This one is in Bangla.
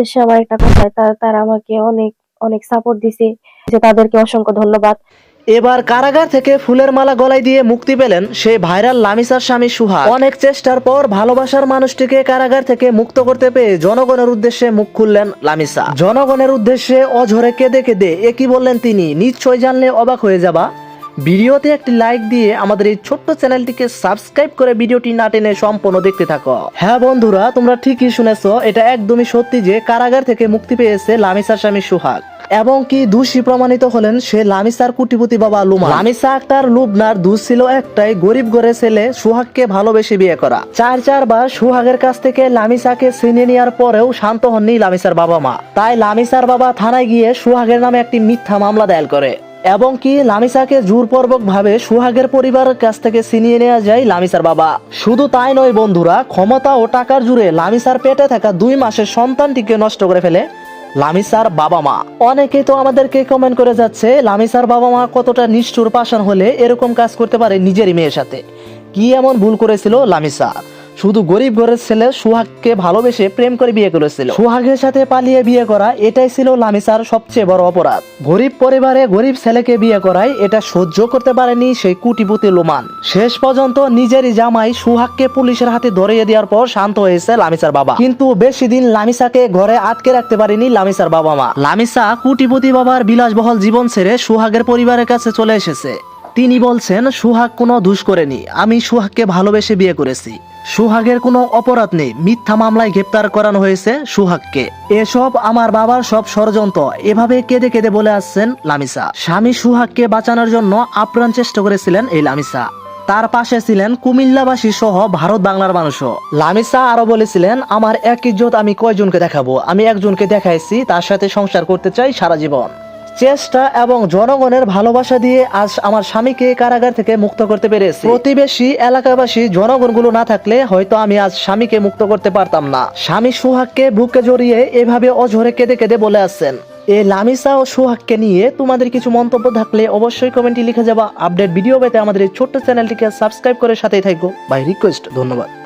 উদ্দেশ্যে আমার একটা কথা তারা আমাকে অনেক অনেক সাপোর্ট দিছে, যে তাদেরকে অসংখ্য ধন্যবাদ। এবার কারাগার থেকে ফুলের মালা গলায় দিয়ে মুক্তি পেলেন সেই ভাইরাল লামিসার স্বামী সুহা অনেক চেষ্টার পর ভালোবাসার মানুষটিকে কারাগার থেকে মুক্ত করতে পেয়ে জনগণের উদ্দেশ্যে মুখ খুললেন লামিসা। জনগণের উদ্দেশ্যে অঝরে কেঁদে কেঁদে একই বললেন তিনি? নিশ্চয় জানলে অবাক হয়ে যাবা। ভিডিওতে একটি লাইক দিয়ে আমাদের এই ছোট্ট চ্যানেলটিকে সাবস্ক্রাইব করে ভিডিওটি না টেনে সম্পূর্ণ দেখতে থাকো। হ্যাঁ বন্ধুরা, তোমরা ঠিকই শুনেছো, এটা একদমই সত্যি যে কারাগার থেকে মুক্তি পেয়েছে লামিসার স্বামী সুহাগ। এবং কি দোষী প্রমাণিত হলেন সে লামিসার কুটিপতি বাবা লুমা। লামিসা আক্তার লুবনার দোষ ছিল একটাই, গরিব ঘরের ছেলে সুহাগকে ভালোবেসে বিয়ে করা। চার চারবার সুহাগের কাছ থেকে লামিসাকে ছিনিয়ে নেওয়ার পরেও শান্ত হননি লামিসার বাবা মা। তাই লামিসার বাবা থানায় গিয়ে সুহাগের নামে একটি মিথ্যা মামলা দায়ের করে। এবং কি লামিসাকে জোরপূর্বক ভাবে সুহাগের পরিবারের কাছ থেকে ছিনিয়ে নেওয়া যায় লামিসার বাবা। শুধু তাই নয় বন্ধুরা, ক্ষমতা ও টাকার জুড়ে লামিসার পেটে থাকা দুই মাসের সন্তানটিকে নষ্ট করে ফেলে লামিসার বাবা মা। অনেকেই তো আমাদেরকে কমেন্ট করে যাচ্ছে, লামিসার বাবা মা কতটা নিষ্ঠুর পাষাণ হলে এরকম কাজ করতে পারে নিজেরই মেয়ের সাথে। কি এমন ভুল করেছিল লামিসা? শুধু গরিব ঘরের ছেলে সুহাগকে ভালোবেসে প্রেম করে বিয়ে করেছিল। সুহাগের সাথে পালিয়ে বিয়ে করা এটাই ছিল লামিসার সবচেয়ে বড় অপরাধ। গরিব পরিবারে গরিব ছেলেকে বিয়ে করায় এটা সহ্য করতে পারেনি সেই কুটিপুতি লোমান। শেষ পর্যন্ত নিজেরই জামাই সুহাগকে পুলিশের হাতে ধরিয়ে দেওয়ার পর শান্ত হয়েছে লামিসার বাবা। কিন্তু বেশি দিন লামিসাকে ঘরে আটকে রাখতে পারেনি লামিসার বাবা মা। লামিসা কুটিপতি বাবার বিলাসবহল জীবন ছেড়ে সুহাগের পরিবারের কাছে চলে এসেছে। তিনি বলছেন, সুহাগ কোনো দোষ করেনি। আমি সুহাগকে ভালোবেসে বিয়ে করেছি। সুহাগের কোনো অপরাধ নেই। মিথ্যা মামলায় গ্রেপ্তার করানো হয়েছে সুহাগকে। এসব আমার বাবার সব ষড়যন্ত্র। এভাবে কেঁদে কেঁদে বলে আসছেন লামিসা। স্বামী সুহাগকে বাঁচানোর জন্য আপ্রাণ চেষ্টা করেছিলেন এই লামিসা। তার পাশে ছিলেন কুমিল্লাবাসী সহ ভারত বাংলার মানুষও। লামিসা আরও বলেছিলেন, আমার এক ইজ্জত, আমি কয়জনকে দেখাবো? আমি একজনকে দেখাইছি, তার সাথে সংসার করতে চাই সারা জীবন। চেষ্টা এবং জনগণের ভালোবাসা দিয়ে আজ আমার স্বামীকে কারাগার থেকে মুক্ত করতে পেরেছি। প্রতিবেশী এলাকাবাসী জনগণগুলো না থাকলে হয়তো আমি আজ স্বামীকে মুক্ত করতে পারতাম না। স্বামী সুহাগকে বুকে জড়িয়ে এভাবে অঝরে কেঁদে কেঁদে বলে আসছেন এই লামিসা ও সুহাগকে নিয়ে তোমাদের কিছু মন্তব্য থাকলে অবশ্যই কমেন্টে লিখে যাবা। আপডেট ভিডিও পেতে আমাদের এই ছোট্ট চ্যানেলটিকে সাবস্ক্রাইব করে সাথেই থাকো। বাই রিকোয়েস্ট, ধন্যবাদ।